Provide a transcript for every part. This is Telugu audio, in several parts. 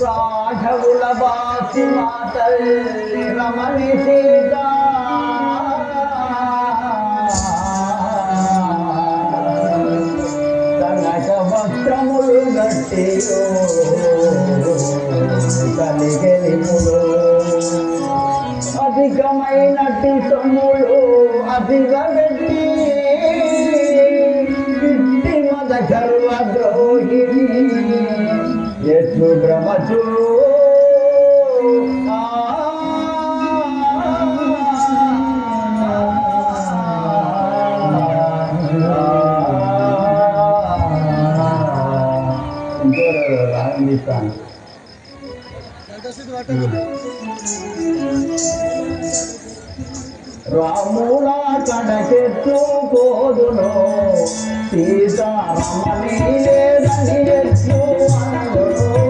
రాఘవుల బాసి మాతల్లి రమణి సీత. కనక వస్త్రములు గట్టి కలిగెలిములు. అధికమైనటి సొమ్ములు అధిక గట్టి ఇంకోరు రాములా కడకెత్తు పోదును లేదని ఎత్తు అనదును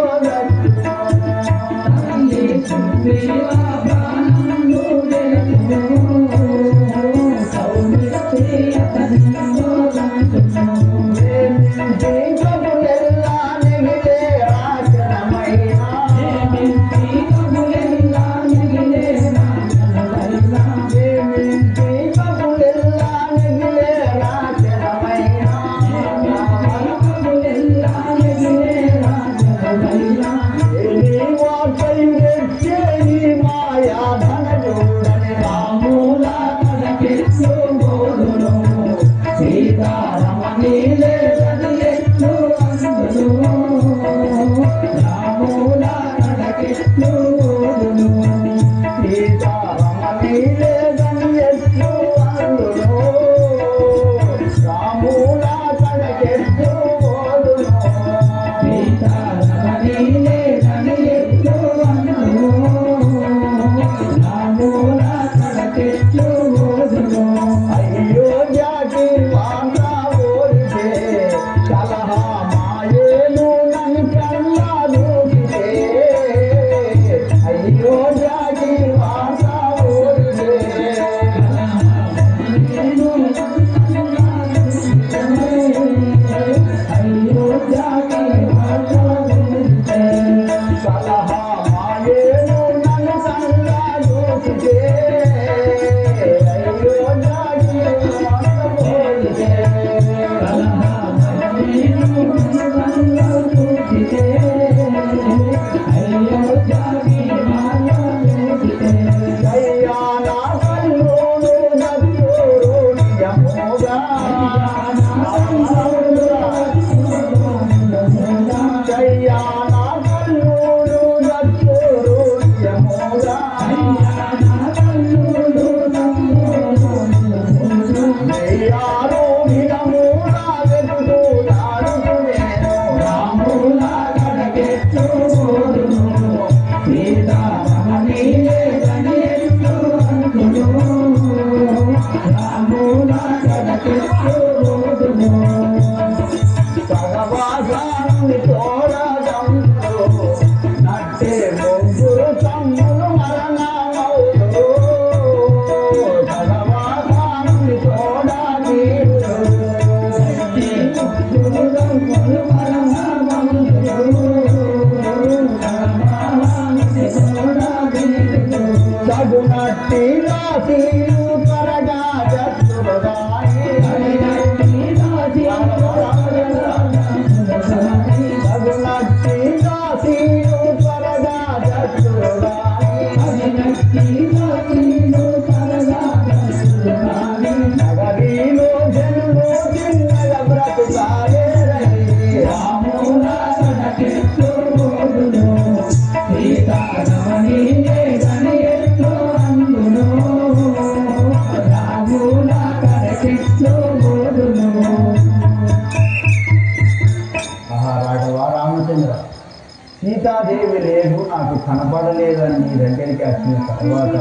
ఏమి లేదు నాకు కనపడలేదని మీ దగ్గరికి వచ్చిన తర్వాత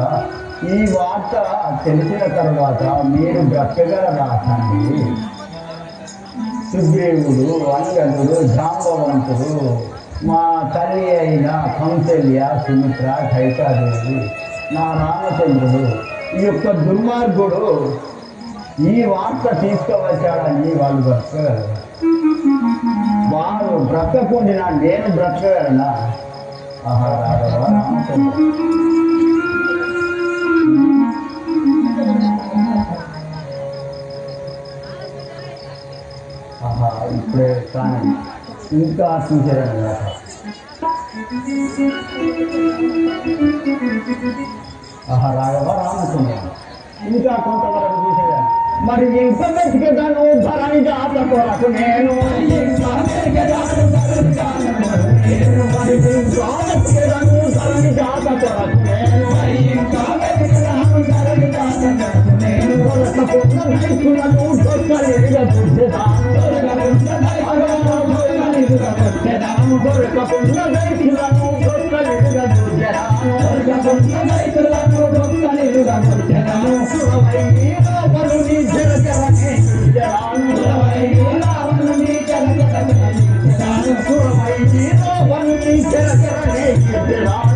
ఈ వార్త తెలిసిన తర్వాత మీరు బ్రతకగల రాకండి సుగ్రీవుడు వంగదుడు జాంబవంతుడు మా తల్లి అయిన కౌశల్య సుమిత్ర కైకాదేవి నా రామచంద్రుడు ఈ యొక్క దుర్మార్గుడు ఈ వార్త తీసుకువచ్చాడని వాళ్ళు బ్రతకగలరు. వారు బ్రతకకుండా నేను బ్రతకగలనా ఆహా రాఘవ రామచంద్ర ఆహా ఇప్పుడే కానీ ఇంకా చూసారని ఆహా రాఘవ రామచంద్ర ఇంకా కొంతవరకు చూసేదాన్ని మరి ఇంకా వెతికేదాను ధరణి జాత కొరకు నేను ఇంకా వెతికేదాను ధరణి జాత కొరకు నేను. మరి ఇంకా వెతికేదాను ధరణి జాత కొరకు నేను ఇంకా వెతికేదాను ధరణి జాత కొరకు నేను కొరకపోతే నైపుణ్యము దొక్కలేగా చూసేదాను కొరకపోతే నైపుణ్యము దొక్కలేగా He's gonna get a off.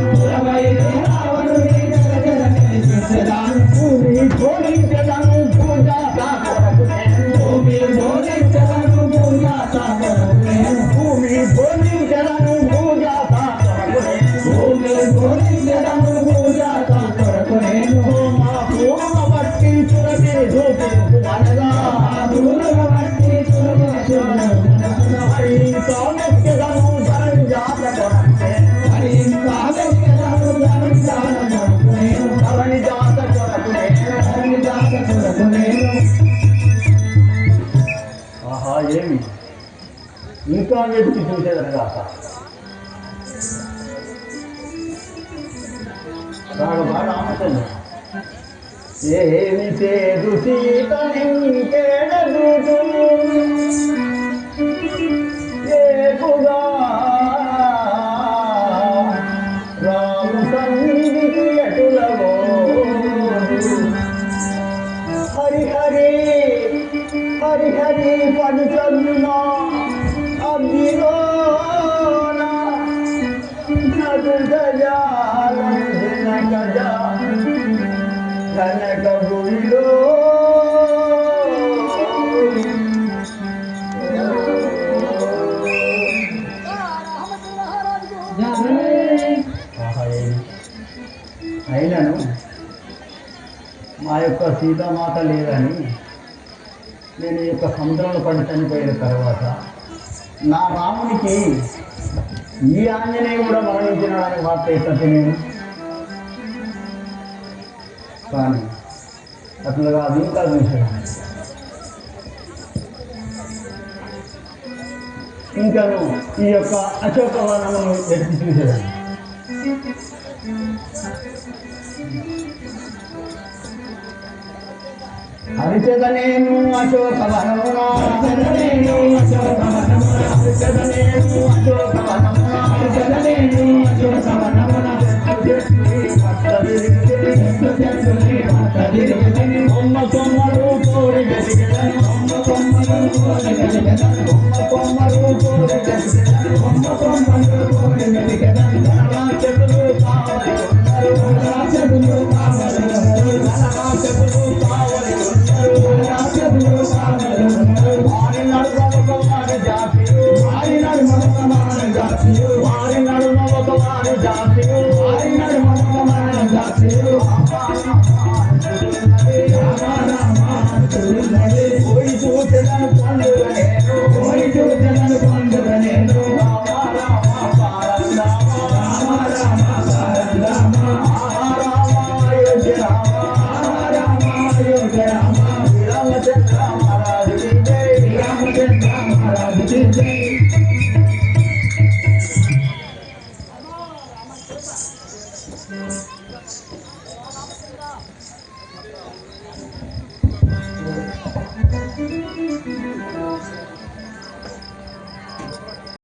ఇంకా వెతికి చూసేదనగాక రాఘవ రామచంద్ర ఏమి పేరు సీత నింకేడదుడు ఏపుగా రాము సన్నిధికి ఎటులవో హరి హరి హరి హరి పడు కనక భూమిలో అయినను. మా యొక్క సీతామాత లేదని నేను ఈ యొక్క సముద్రంలో పడి చనిపోయిన తర్వాత నా రామునికి ఈ ఆంజనేయ కూడా మరణించినాడని వార్త ఎత్తే నేను కానీ అట్లుగా అది ఇంకా చూసాను ఇంకాను ఈ యొక్క అశోక వనమును ఎత్తి చూసేదాన్ని హరిచదనేను అశోక వనమున హరిచదనేను అశోక వనమున హరిచదనేను అశోక వనమున హరిచదనేను అశోక వనమున కొమ్మ కొమ్మలు Thank you.